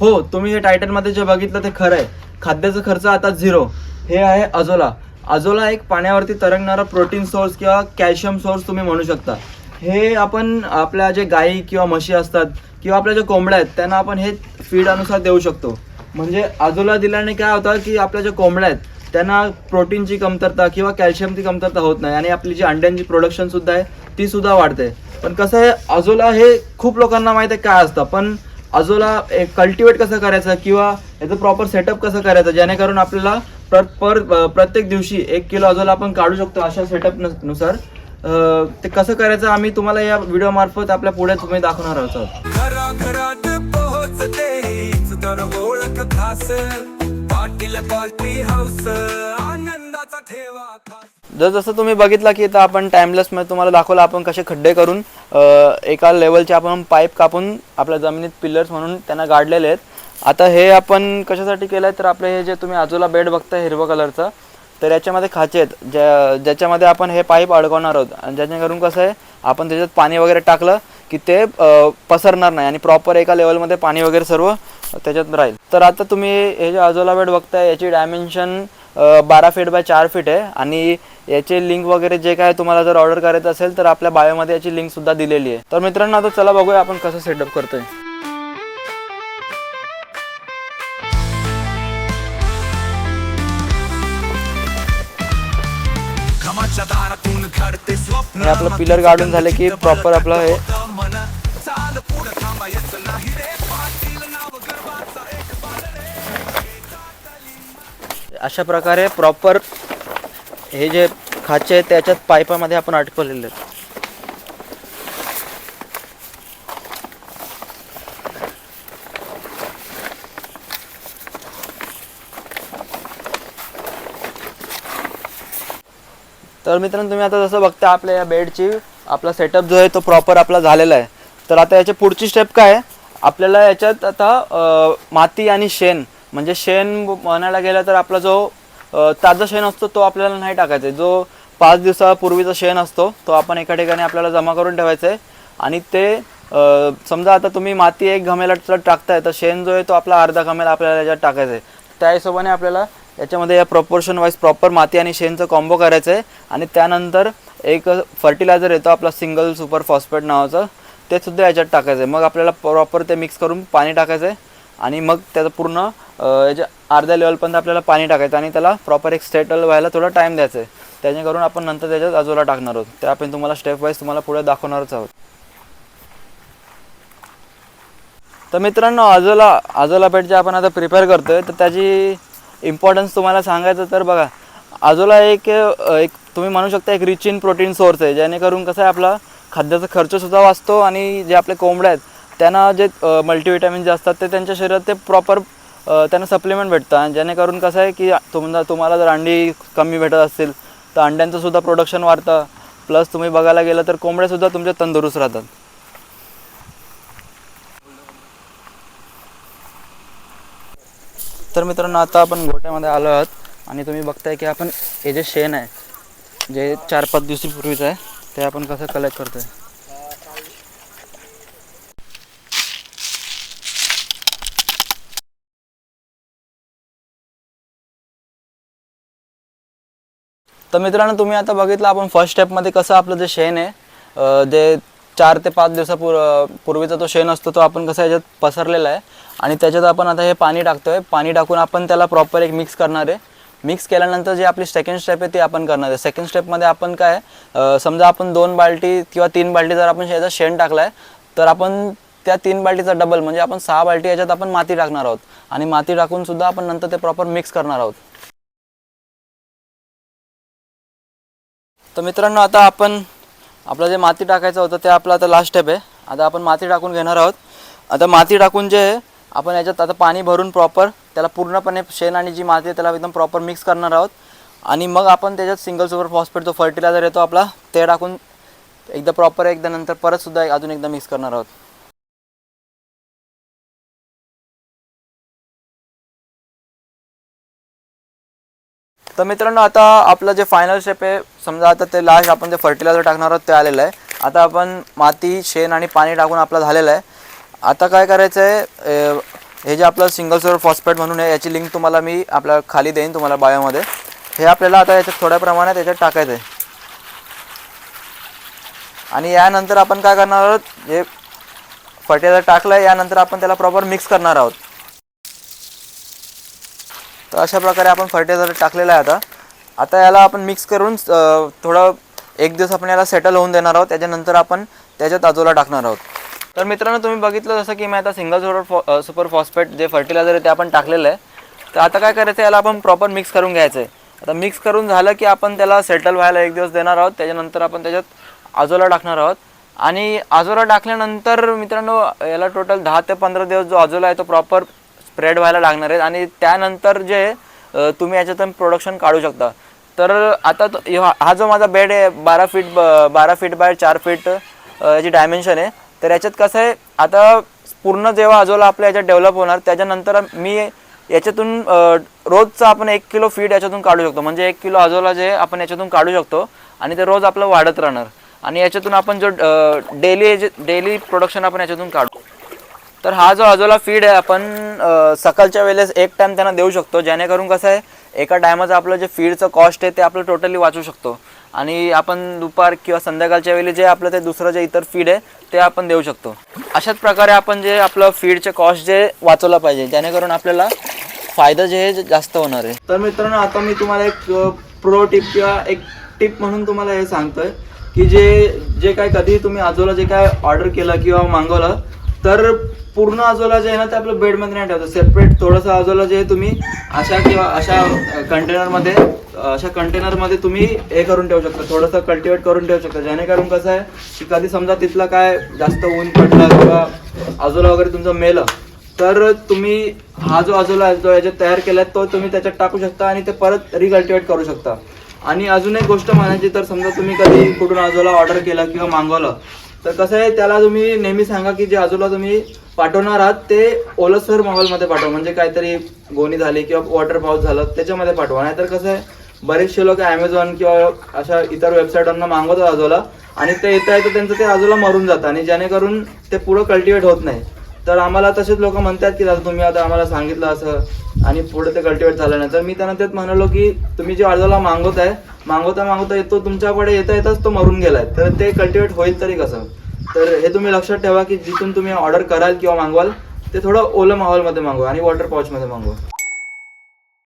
हो तुम्ही हे टायटनमध्ये जे बघितलं ते खरं आहे. खाद्याचा खर्च आता झिरो हे आहे अजोला अजोला एक पाण्यावरती तरंगणारा प्रोटीन सोर्स किंवा कॅल्शियम सोर्स तुम्ही म्हणू शकता. हे आपण आपल्या जे गाई किंवा म्हशी असतात किंवा आपल्या ज्या कोंबड्या आहेत त्यांना आपण हे फीड अनुसार देऊ शकतो. म्हणजे अजोला दिल्याने काय होतं की आपल्या ज्या कोंबड्या आहेत त्यांना प्रोटीनची कमतरता किंवा कॅल्शियमची कमतरता होत नाही आणि आपली जी अंड्यांची प्रोडक्शन सुद्धा आहे ती सुद्धा वाढते. पण कसं आहे अजोला हे खूप लोकांना माहिती आहे काय असतं. पण अजोला कल्टिवेट कसं करायचं किंवा याचं प्रॉपर सेटअप कसं करायचं? जेणेकरून आपल्याला पर पर प्रत्येक दिवशी एक किलो आजोला आपण काढू शकतो अशा सेटअपनुसार. ते कसं करायचं आम्ही तुम्हाला या व्हिडिओ मार्फत आपल्या पुढे तुम्ही दाखवणार आहोत सर. खास. पाटील पार्टी हाऊस आनंद जर जसं तुम्ही बघितलं की इथं आपण टाइमलेस मध्ये तुम्हाला दाखवलं आपण कसे खड्डे करून एका लेवलचे आपण पाईप कापून आपल्या जमिनीत पिलर्स म्हणून त्यांना गाडलेले आहेत. आता हे आपण कशासाठी केलं आहे तर आपले हे जे तुम्ही आजूला बेड बघताय हिरवं कलरचं तर याच्यामध्ये खाचे आहेत. ज्या ज्याच्यामध्ये आपण हे पाईप अडकवणार आहोत. आणि ज्याच्याकरून कसं आहे आपण त्याच्यात पाणी वगैरे टाकलं की ते पसरणार नाही. आणि प्रॉपर एका लेवलमध्ये पाणी वगैरे सर्व त्याच्यात राहील. तर आता तुम्ही हे जे आजोला बेड बघताय याची डायमेन्शन बारा फीट बाय चार फीट आहे. आणि याचे लिंक वगैरे जे काय तुम्हाला जर ऑर्डर करायचं असेल तर आपल्या बायोमध्ये याची लिंक सुद्धा दिलेली आहे. तर मित्रांनो आता चला बघूया आपण कसं सेटअप करतोय. हे आपलं पिलर गाडून झाले की प्रॉपर आपलं हे अशा प्रकारे प्रॉपर हे जे खाचे आहेत त्याच्यात पायपामध्ये आपण अटकवलेले आहेत. तर मित्रांनो तुम्ही आता जसं बघता आपल्या या बेडची आपला सेटअप जो आहे तो प्रॉपर आपला झालेला आहे. तर आता याची पुढची स्टेप काय आहे? आपल्याला याच्यात आता माती आणि शेण म्हणजे शेण म्हणायला गेलं तर आपला जो ताजा शेण असतो तो आपल्याला नाही टाकायचा. आहे जो पाच दिवसापूर्वीचा शेण असतो तो आपण एका ठिकाणी आपल्याला जमा करून ठेवायचा आहे आणि ते समजा आता तुम्ही माती एक घमेला टाकताय तर शेण जो आहे तो आपला अर्धा घमेला आपल्याला याच्यात टाकायचा आहे त्या हिशोबाने आपल्याला याच्यामध्ये या प्रपोर्शन वाईज प्रॉपर माती आणि शेणचं कॉम्बो करायचं आहे आणि त्यानंतर एक फर्टिलायझर येतो आपला सिंगल सुपर फॉस्फेट नावाचं. ते सुद्धा याच्यात टाकायचं आहे मग आपल्याला प्रॉपर ते मिक्स करून पाणी टाकायचं आहे आणि मग त्याचं पूर्ण याच्या अर्ध्या लेवलपर्यंत आपल्याला पाणी टाकायचं आणि त्याला प्रॉपर एक स्टेटल व्हायला थोडा टाईम द्यायचा आहे. त्याच्याकरून आपण नंतर त्याच्यात अजूला टाकणार आहोत. ते आपण तुम्हाला स्टेप वाईज तुम्हाला पुढे दाखवणारच आहोत. तर मित्रांनो आजोला आजोला पेठ जे आपण आता प्रिपेअर करतोय. तर त्याची इम्पॉर्टन्स तुम्हाला सांगायचं तर बघा आजोला एक एक तुम्ही म्हणू शकता एक रिच इन प्रोटीन सोर्स आहे. जेणेकरून कसं आहे आपला खाद्याचा खर्चसुद्धा वाचतो आणि जे आपले कोंबड्या आहेत त्यांना जे मल्टीविटॅमिन जे असतात ते त्यांच्या शरीरात ते प्रॉपर त्यांना सप्लिमेंट भेटतं आणि जेणेकरून कसं आहे की तुम्हाला तुम्हाला जर अंडी कमी भेटत असतील तर अंड्यांचं सुद्धा प्रोडक्शन वाढतं. प्लस तुम्ही बघायला गेलं तर कोंबड्यासुद्धा तुमच्या तंदुरुस्त राहतात. तर मित्रांनो आता आपण गोट्यामध्ये आलो आहोत. आणि तुम्ही बघताय की आपण हे जे शेण आहे जे चार पाच दिवसीपूर्वीचं आहे ते आपण कसं कलेक्ट करतोय? तर मित्रांनो तुम्ही आता बघितलं आपण फर्स्ट स्टेपमध्ये कसं आपलं जे शेण आहे जे चार ते पाच दिवसापूर पूर्वीचा तो शेण असतो तो आपण कसं याच्यात पसरलेला आहे आणि त्याच्यात आपण आता हे पाणी टाकतो आहे पाणी टाकून आपण त्याला प्रॉपर एक मिक्स करणार आहे. मिक्स केल्यानंतर जी आपली सेकंड स्टेप आहे ती आपण करणार आहे. सेकंड स्टेपमध्ये आपण काय समजा आपण दोन बाल्टी किंवा तीन बाल्टी जर आपण याचा शेण टाकला आहे तर आपण त्या तीन बाल्टीचा डबल म्हणजे आपण सहा बाल्टी याच्यात आपण माती टाकणार आहोत. आणि माती टाकून सुद्धा आपण नंतर ते प्रॉपर मिक्स करणार आहोत. तर मित्रांनो आता आपण आपलं जे माती टाकायचं होतं ते आपलं आता लास्ट स्टेप आहे. आता आपण माती टाकून घेणार आहोत. आता माती टाकून जे आहे आपण याच्यात आता पाणी भरून प्रॉपर त्याला पूर्णपणे शेण आणि जी माती आहे त्याला एकदम प्रॉपर मिक्स करणार आहोत. आणि मग आपण त्याच्यात सिंगल सुपर फॉस्फेट जो फर्टिलायझर येतो आपला ते टाकून एकदा प्रॉपर एकदा नंतर परतसुद्धा एक- अजून एकदा मिक्स करणार आहोत. तर मित्रांनो आता आपलं जे फायनल स्टेप आहे समजा आता ते लास्ट आपण जे फर्टिलायझर टाकणार आहोत ते आलेलं आहे. आता आपण माती शेण आणि पाणी टाकून आपलं झालेलं आहे. आता काय करायचं आहे हे जे आपलं सिंगल सोलर फॉस्फेट म्हणून आहे याची लिंक तुम्हाला मी आपल्या खाली देईन तुम्हाला बायोमध्ये हे आपल्याला आता याच्यात थोड्या प्रमाणात याच्यात टाकायचं आहे. आणि यानंतर आपण काय करणार आहोत जे फर्टिलायझर टाकलं आहे यानंतर आपण त्याला प्रॉपर मिक्स करणार आहोत. तर अशा प्रकारे आपण फर्टिलायझर टाकलेलं आहे आता. आता याला आपण मिक्स करून थोडं एक दिवस आपण याला सेटल होऊन देणार आहोत. त्याच्यानंतर आपण त्याच्यात आजोला टाकणार आहोत. तर मित्रांनो तुम्ही बघितलं जसं की मी आता सिंगल सोलर फॉ सुपर फॉस्फेट जे फर्टिलायझर आहे ते आपण टाकलेलं आहे. तर आता काय करायचं याला आपण प्रॉपर मिक्स करून घ्यायचं आहे. आता मिक्स करून झालं की आपण त्याला सेटल व्हायला एक दिवस देणार आहोत. त्याच्यानंतर आपण त्याच्यात आजोला टाकणार आहोत. आणि आजोला टाकल्यानंतर मित्रांनो याला टोटल दहा ते पंधरा दिवस जो आजोला आहे तो प्रॉपर स्प्रेड व्हायला लागणार आहे आणि त्यानंतर जे तुम्ही याच्यातून प्रोडक्शन काढू शकता. तर आता हा जो माझा बेड आहे बारा फीट ब- बारा फीट बाय चार फीट याची डायमेन्शन आहे. तर याच्यात कसं आहे आता पूर्ण जेव्हा आजोला आपल्या याच्यात डेव्हलप होणार त्याच्यानंतर मी याच्यातून रोजचा रोजचं आपण एक किलो फीड याच्यातून काढू शकतो. म्हणजे एक किलो आजोला जे आपण याच्यातून काढू शकतो आणि ते रोज आपलं वाढत राहणार. आणि याच्यातून आपण जो डेली डेली प्रोडक्शन आपण याच्यातून काढू तर हा जो आजोला फीड आहे आपण सकाळच्या वेळेस एक टाइम त्यांना देऊ शकतो. जेणेकरून कसं आहे एका टायमाचं आपलं जे फीडचं कॉस्ट आहे ते आपलं टोटली वाचू शकतो. आणि आपण दुपार किंवा संध्याकाळच्या वेळी जे आपलं ते दुसरं जे इतर फीड आहे ते आपण देऊ शकतो. अशाच प्रकारे आपण जे आपलं फीडचे कॉस्ट जे वाचवलं पाहिजे जेणेकरून आपल्याला फायदा जे आहे जास्त होणार आहे. तर मित्रांनो आता मी तुम्हाला एक प्रो टिप किंवा एक टिप म्हणून तुम्हाला हे सांगतोय की जे जे काय कधी तुम्ही आजोला जे काय ऑर्डर केलं किंवा मागवलं तर पूर्ण आजोला जे आहे ना ते आपलं बेडमध्ये नाही ठेवतं. सेपरेट थोडंसं आजोला जे आहे तुम्ही अशा किंवा अशा कंटेनरमध्ये अशा कंटेनरमध्ये तुम्ही हे करून ठेवू शकता. थोडंसं कल्टिवेट करून ठेवू शकता. जेणेकरून कसं आहे की कधी समजा तिथलं काय जास्त ऊन पडलं किंवा आजोला वगैरे तुमचं मेलं तर तुम्ही हा जो आजोला जो याच्यात तयार केला तो तुम्ही त्याच्यात टाकू शकता आणि ते परत रिकल्टिवेट करू शकता. आणि अजून एक गोष्ट म्हणायची तर समजा तुम्ही कधी कुठून आजोला ऑर्डर केला किंवा मागवलं तर कसं आहे त्याला तुम्ही नेहमी सांगा की जे आजोला तुम्ही पाठवणार आहात ते ओलसर माहोलमध्ये पाठवा. म्हणजे काहीतरी गोणी झाली किंवा वॉटर पाऊस झालं त्याच्यामध्ये पाठवा. नाहीतर कसं आहे बरेचसे लोक ॲमेझॉन किंवा अशा इतर वेबसाईटांना मागवतात आजोला आणि ते येता येतं त्यांचं ते आजोला मरून जातं आणि जेणेकरून ते पुढं कल्टिवेट होत नाही. तर आम्हाला तसेच लोक म्हणतात की दादा तुम्ही आता आम्हाला सांगितलं असं आणि पुढे ते कल्टिवेट झालं नाही. तर मी त्यांना त्यात म्हणालो की तुम्ही जे अर्जाला मागवत आहे मागवता मागवता येतो तुमच्याकडे येता येताच तो मरून गेलाय. तर ते कल्टिवेट होईल तरी कसं? तर हे तुम्ही लक्षात ठेवा की जिथून तुम्ही ऑर्डर कराल किंवा मागवाल ते थोडं ओलं माहोलमध्ये मागवा आणि वॉटर पाऊचमध्ये मागवा.